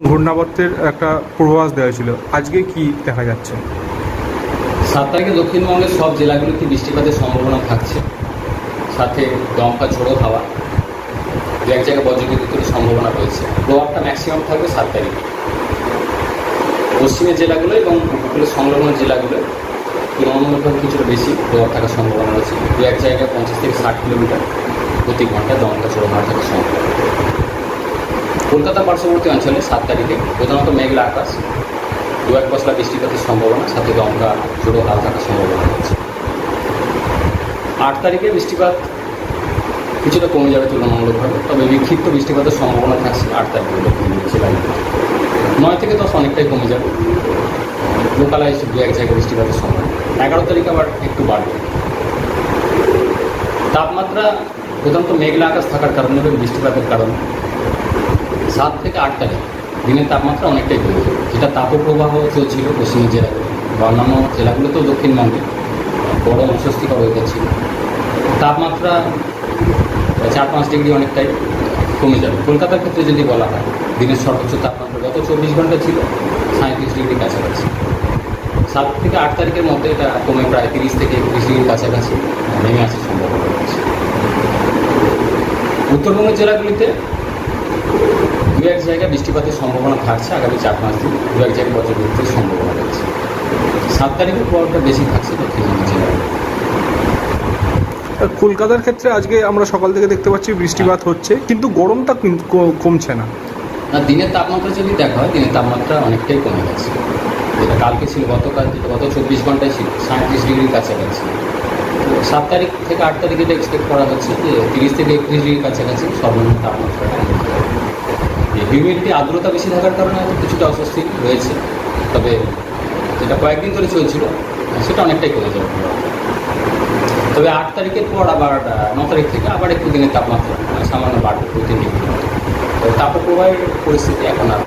ঘূর্ণাবর্তের একটা পূর্বাভাস দেওয়া ছিল আজকে কি দেখা যাচ্ছে? সাত তারিখে দক্ষিণবঙ্গের সব জেলাগুলোতে বৃষ্টিপাতের সম্ভাবনা থাকছে। সাথে দমকা ঝোড়ো হাওয়া, দু এক জায়গায় বজ্রবিদ্যুতের সম্ভাবনা রয়েছে। প্রভাবটা ম্যাক্সিমাম থাকবে সাত তারিখে। পশ্চিমের জেলাগুলো এবং উপকূলের সংলগ্ন জেলাগুলো তুলনামূলকভাবে কিছুটা বেশি প্রভাব থাকার সম্ভাবনা রয়েছে। দু এক জায়গায় পঞ্চাশ থেকে ষাট কিলোমিটার প্রতি ঘন্টায় দমকা ঝোড়ো হাওয়া থাকার সম্ভাবনা। কলকাতা পার্শ্ববর্তী অঞ্চলে সাত তারিখে প্রধানত মেঘলা আকাশ। দু এক পশলা বৃষ্টিপাতের সম্ভাবনা, সাথে দমকা ঝোড়ো হাওয়া থাকার সম্ভাবনা রয়েছে। আট তারিখে বৃষ্টিপাত কিছুটা কমে যাবে তুলনামূলকভাবে, তবে বিক্ষিপ্ত বৃষ্টিপাতের সম্ভাবনা থাকছে আট তারিখে জেলাগুলোতে নয় থেকে দশ অনেকটাই কমে যাবে। লোকালাইজ দু এক জায়গায় বৃষ্টিপাতের সম্ভাবনা। এগারো তারিখে আবার একটু বাড়বে। তাপমাত্রা প্রধানত মেঘলা আকাশ থাকার কারণে এবং বৃষ্টিপাতের কারণে। সাত থেকে আট তারিখ। দিনের তাপমাত্রা অনেকটাই কমে যেটা তাপপ্রবাহ চলছিল পশ্চিমের জেলায় বা অন্যান্য জেলাগুলোতেও দক্ষিণবঙ্গে, বড় অস্বস্তিকর হয়ে যাচ্ছিল তাপমাত্রা চার পাঁচ ডিগ্রি অনেকটাই কমে যাবে। কলকাতার ক্ষেত্রে যদি বলা হয়, দিনের সর্বোচ্চ তাপমাত্রা গত চব্বিশ ঘণ্টা ছিল সাঁত্রিশ ডিগ্রি কাছাকাছি। সাত থেকে আট তারিখের মধ্যে এটা কমে প্রায় তিরিশ থেকে একত্রিশ ডিগ্রির কাছাকাছি নেমে আসার সম্ভাবনা রয়েছে। উত্তরবঙ্গের জেলাগুলিতে এক জায়গায় বৃষ্টিপাতের সম্ভাবনা থাকছে আগামী চার পাঁচ দিন দু এক জায়গায় বজ্রবিদ্যুতের সম্ভাবনা রয়েছে। সাত তারিখের প্রভাবটা বেশি থাকছে দক্ষিণবঙ্গের জেলায়। কলকাতার ক্ষেত্রে আজকে আমরা সকাল থেকে দেখতে পাচ্ছি বৃষ্টিপাত হচ্ছে কিন্তু গরমটা কমছে না। আর দিনের তাপমাত্রা যদি দেখা হয় দিনের তাপমাত্রা অনেকটাই কমে গেছে। যেটা কালকে ছিল গতকাল যেটা গত চব্বিশ ঘন্টায় ছিল সাঁত্রিশ ডিগ্রির কাছাকাছি। সাত তারিখ থেকে আট তারিখ এটা এক্সপেক্ট করা হচ্ছে যে তিরিশ থেকে একত্রিশ ডিগ্রির কাছাকাছি সর্বনিম্ন তাপমাত্রাটা। হিউমিডিটি আর্দ্রতা বেশি থাকার কারণে কিছুটা অস্বস্তি রয়েছে। তবে যেটা কয়েকদিন ধরে চলছিল, সেটা অনেকটাই কমে যাবে তবে আট তারিখের পর আবার ন তারিখ থেকে আবার একটু দিনের তাপমাত্রা, সামান্য বাড়বে দু তিন ডিগ্রি তবে তাপপ্রবাহের পরিস্থিতি এখন আর